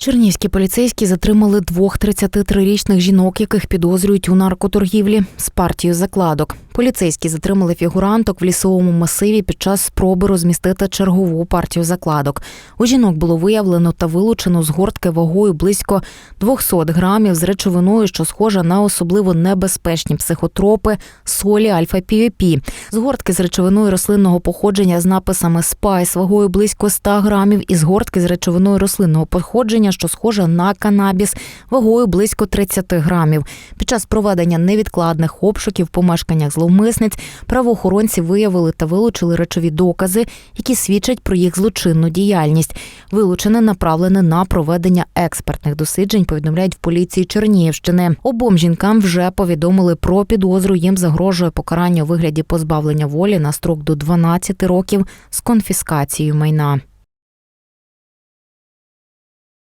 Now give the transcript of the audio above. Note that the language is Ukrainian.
Чернівські поліцейські затримали двох 33-річних жінок, яких підозрюють у наркоторгівлі з партією закладок. Поліцейські затримали фігуранток в лісовому масиві під час спроби розмістити чергову партію закладок. У жінок було виявлено та вилучено згортки вагою близько 200 грамів з речовиною, що схожа на особливо небезпечні психотропи солі альфа-півіпі. Згортки з речовиною рослинного походження з написами спайс вагою близько 100 грамів і згортки з речовиною рослинного походження, що схожа на канабіс, вагою близько 30 грамів. Під час проведення невідкладних обшуків в помешканнях зловмисниць правоохоронці виявили та вилучили речові докази, які свідчать про їх злочинну діяльність. Вилучене направлене на проведення експертних досліджень. Повідомляють в поліції Чернігівщини. Обом жінкам вже повідомили про підозру. Їм загрожує покарання у вигляді позбавлення волі на строк до 12 років з конфіскацією майна.